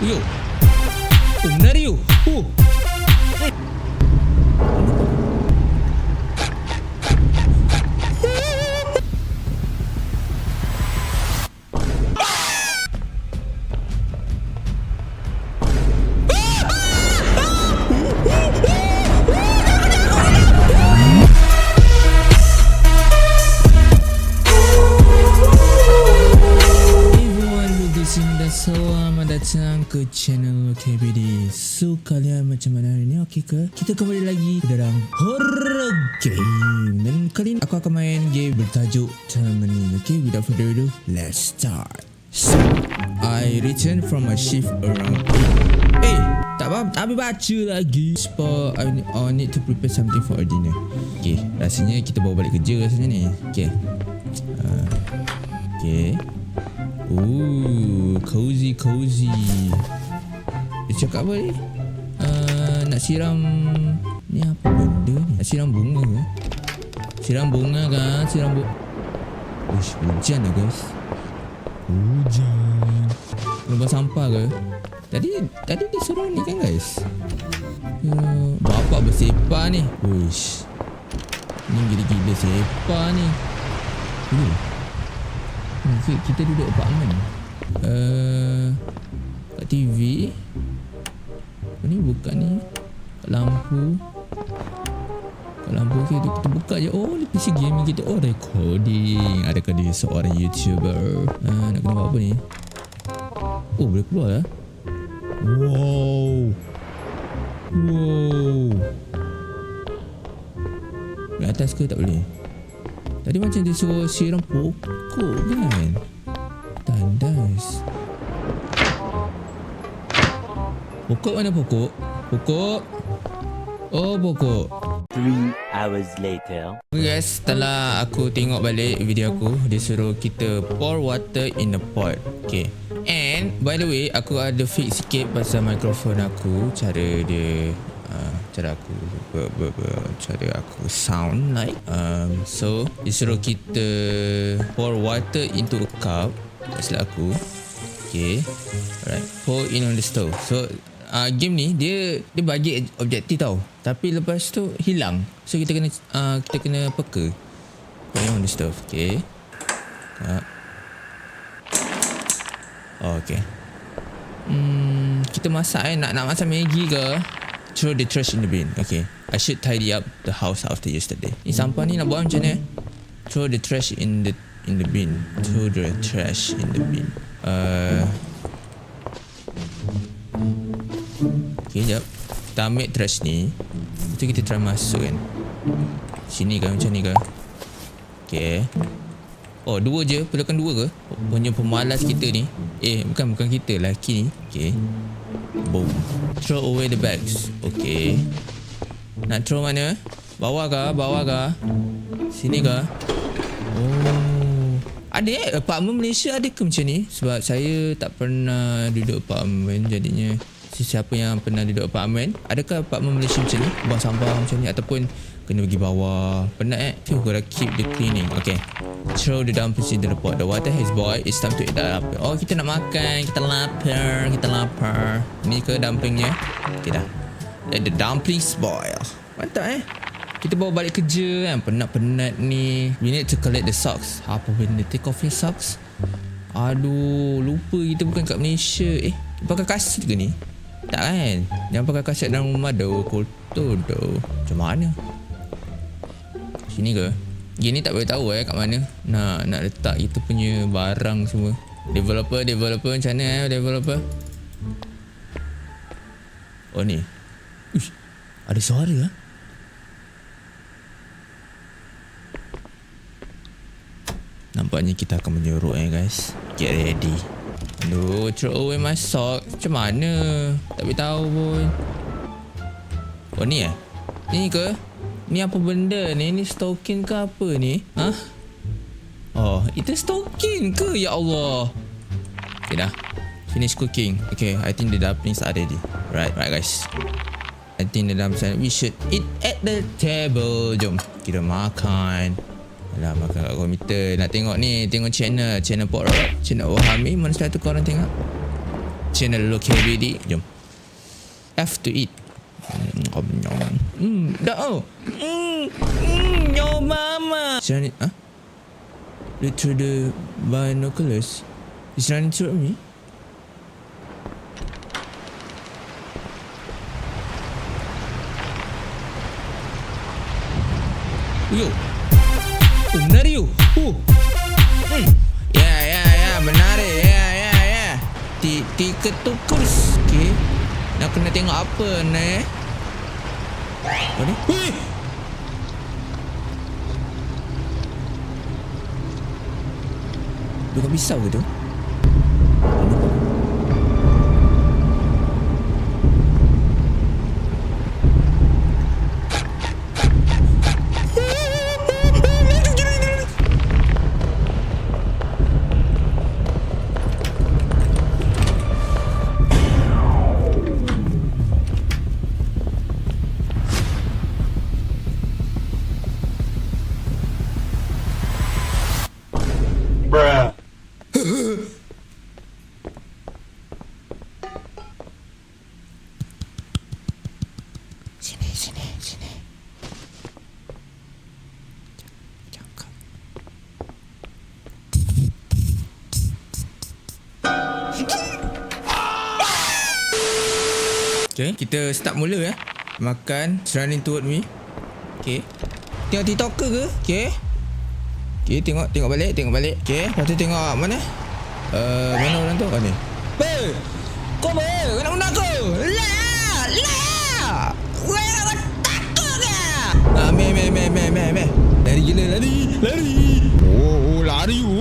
Yo. Oh, menari kalian macam mana hari ni? Okey ke? Kita kembali lagi ke dalam horror game. Dan kali ni aku akan main game bertajuk Termini Okay without further ado Let's start. So I return from my shift around 8 Eh tak apa, tak baca lagi. Sebab I, need- I need to prepare something for dinner. Okay, rasanya kita bawa balik kerja rasanya ni. Okay uh, Okay Ooh, cozy cozy. Dia cakap apa ni? Uh, nak siram ni apa benda ni? Nak siram bunga ke? Siram bunga kan? Siram bunga. Uish, hujan lah guys. Hujan. Lubang sampah ke? Tadi tadi dia suruh ni kan guys? Uh, bapak bersepah ni. Uish. Ni gila-gila sepah ni. Uh. Hmm, ki- kita duduk apartment. Uh, kat TV. Apa ni buka ni? Lampu. Lampu okay, kita, kita buka je. Oh, ni PC gaming kita. Oh, recording. Adakah dia seorang YouTuber? Uh, nak kena buat apa ni? Oh, boleh keluar lah. Wow. Wow. Di atas ke tak boleh? Tadi macam dia suruh siram pokok kan? Tandas. Pokok mana pokok? Pokok. Oh pokok. Three hours later. Okay guys, setelah aku tengok balik video aku, dia suruh kita pour water in the pot. Okay. And by the way, aku ada fix sikit pasal mikrofon aku, cara dia uh, cara aku ber, ber, ber, cara aku sound like. Um, so, dia suruh kita pour water into a cup. Tak silap aku. Okay. Alright. Pour in on the stove. So, uh, game ni dia dia bagi objektif tau. Tapi lepas tu hilang. So kita kena uh, kita kena peka. It on the stove. Okay. Uh. Oh, okay. Hmm, kita masak eh nak nak masak Maggi ke? Throw the trash in the bin. Okay. I should tidy up the house after yesterday. Ni sampah ni nak buat macam ni? eh? Throw the trash in the in the bin. Throw the trash in the bin. Uh, Okay, jap. Kita ambil trash ni. Tu kita try masuk kan. Sini kan macam ni kan. Okay. Oh, dua je. Perlukan dua ke? Punya pemalas kita ni. Eh, bukan bukan kita. Laki ni. Okay. Boom. Throw away the bags. Okay. Nak throw mana? Bawah ke? Bawah ke? Sini ke? Oh. Ada eh apartment Malaysia ada ke macam ni? Sebab saya tak pernah duduk apartment jadinya sesiapa yang pernah duduk apartment adakah apartment Malaysia macam ni? Buang sampah macam ni ataupun kena pergi bawah? Penat eh? Tu gotta keep the cleaning. Okay. Throw the dumplings into the pot the water has boiled it's time to eat that up. Oh kita nak makan. Kita lapar. Kita lapar. Ni ke dumplingnya okay dah. Let the dumplings boil. Mantap eh? Kita bawa balik kerja kan Penat-penat ni. We need to collect the socks. Apa benda? Take off your socks. Aduh Lupa kita bukan kat Malaysia Eh? Pakai kasut ke ni Tak kan? Jangan pakai kasut dalam rumah dah Kotor dah Macam mana? Sini ke? Gini tak boleh tahu eh kat mana? Nak nak letak kita punya barang semua. Developer Developer macam mana eh Developer? Oh ni. Uish, Ada suara ah. Nampaknya kita akan menyuruh eh guys. Get ready Aduh throw away my sock Macam mana? Tak tahu pun. Oh ni eh? Ni ke? Ni apa benda ni? Ni stocking ke apa ni? Ha? Oh itu stocking ke? Ya Allah. Okay dah. Finish cooking. Okay I think the dumplings are ready. Right right guys. I think the dumplings We should eat at the table. Jom Kita makan Alah makan kat komputer Nak tengok ni Tengok channel Channel Pop Rock Channel Wahami Mana satu korang tengok channel LoKBD. Jom. F to eat. Mm, nyom. Mm, dah oh. Mm, mm, yo mama. Shani, ah? Look through the binoculars. He's running toward me. Yo. Oh, menari you. Oh. Hmm. Ya, ya, ya. Menari. Ya, ya, ya. Ti, ti ketukus. Okay. Nak kena tengok apa ni? eh? Apa ni? Weh! Bukan pisau ke tu? Okay, kita start mula ya. Makan, it's running toward me. Okay. Tengok TikToker ke? Okay. Okay, tengok tengok balik, tengok balik. Okay, lepas tu tengok mana? Uh, mana orang tu? Oh ni. Ber! Kau ber! Kau nak menang aku! Lah! Lah! Kau nak takut ke? Ah, me, me, me, me, me, me. Lari gila, lari! Lari! Oh, oh lari! Oh,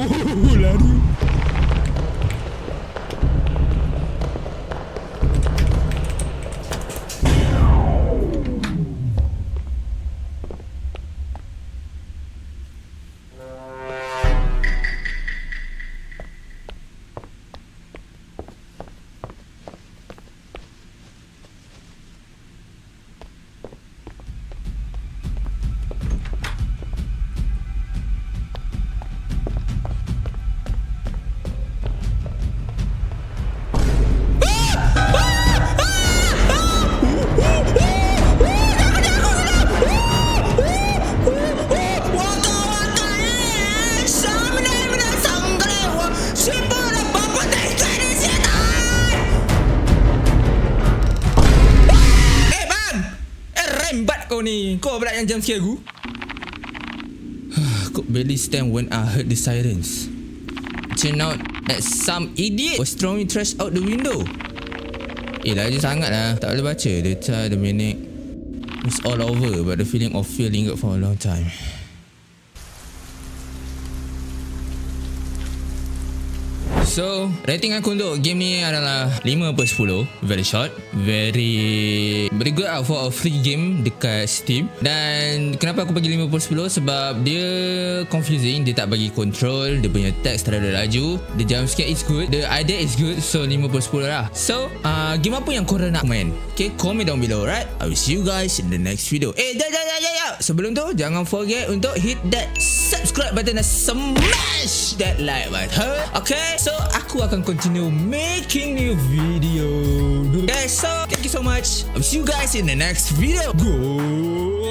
kau pula yang jam scare aku. Could barely stand when I heard the sirens. Turned out that some idiot was throwing trash out the window. Eh laju sangat lah. Tak boleh baca. The time, the minute. It's all over but the feeling of fear lingered for a long time. So, rating aku untuk game ni adalah 5 per 10. Very short. Very... Very good lah for a free game dekat Steam. Dan kenapa aku bagi 5 per 10? Sebab dia confusing. Dia tak bagi control. Dia punya text terlalu laju. The jump scare is good. The idea is good. So, 5 per 10 lah. So, uh, game apa yang korang nak main? Okay, comment down below, right? I will see you guys in the next video. Eh, jap, jap, jap, jap, jap. Sebelum tu, jangan forget untuk hit that subscribe button dan smash that like button. Okay, so aku akan continue making new video. Okay, so thank you so much. I'll see you guys in the next video. Goodbye.